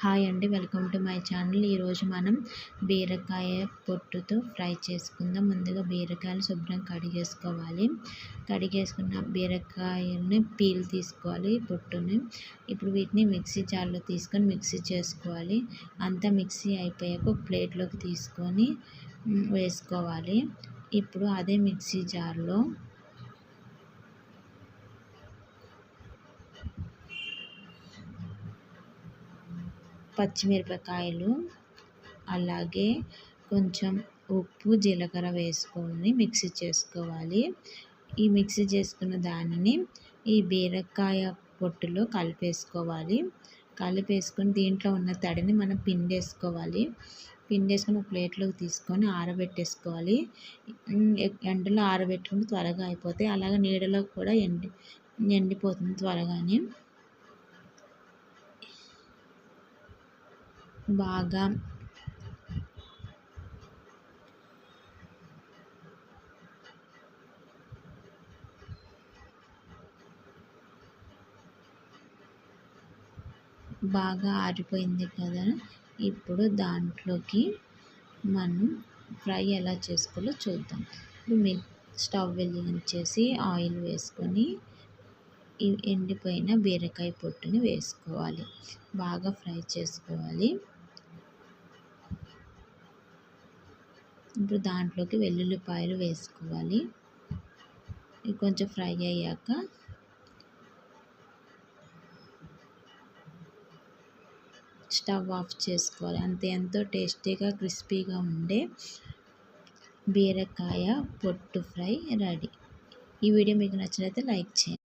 Hi అండి. Welcome to my channel. ఈరోజు మనం బీరకాయ పొట్టుతో ఫ్రై చేసుకుందాం. ముందుగా బీరకాయలు శుభ్రం కడిగేసుకోవాలి. కడిగేసుకున్న బీరకాయని పీల్ తీసుకోవాలి పొట్టుని. ఇప్పుడు వీటిని మిక్సీ జార్లో తీసుకొని మిక్సీ చేసుకోవాలి. అంతా మిక్సీ అయిపోయాక ఒక ప్లేట్లోకి తీసుకొని వేసుకోవాలి. ఇప్పుడు అదే మిక్సీ జార్లో పచ్చిమిరపకాయలు అలాగే కొంచెం ఉప్పు జీలకర్ర వేసుకొని మిక్సీ చేసుకోవాలి. ఈ మిక్సీ చేసుకున్న దానిని ఈ బీరకాయ పొట్టులో కలిపేసుకోవాలి. కలిపేసుకొని దీంట్లో ఉన్న తడిని మనం పిండేసుకోవాలి. పిండేసుకొని ఒక ప్లేట్లోకి తీసుకొని ఆరబెట్టేసుకోవాలి. ఎండలో ఆరబెట్టుకుంటే త్వరగా అయిపోతాయి. అలాగే నీడలో కూడా ఎండి ఎండిపోతుంది త్వరగానే. బాగా బాగా ఆరిపోయింది కదా. ఇప్పుడు దాంట్లోకి మనం ఫ్రై ఎలా చేసుకోవాలో చూద్దాం. ఇప్పుడు మీ స్టవ్ వెలిగించేసి ఆయిల్ వేసుకొని ఎండిపోయిన బీరకాయ పొట్టుని వేసుకోవాలి. బాగా ఫ్రై చేసుకోవాలి. ఇప్పుడు దాంట్లోకి వెల్లుల్లిపాయలు వేసుకోవాలి. కొంచెం ఫ్రై అయ్యాక స్టవ్ ఆఫ్ చేసుకోవాలి. అంతే ఎంతో టేస్టీగా క్రిస్పీగా ఉండే బీరకాయ పొట్టు ఫ్రై రెడీ. ఈ వీడియో మీకు నచ్చినైతే లైక్ చేయండి.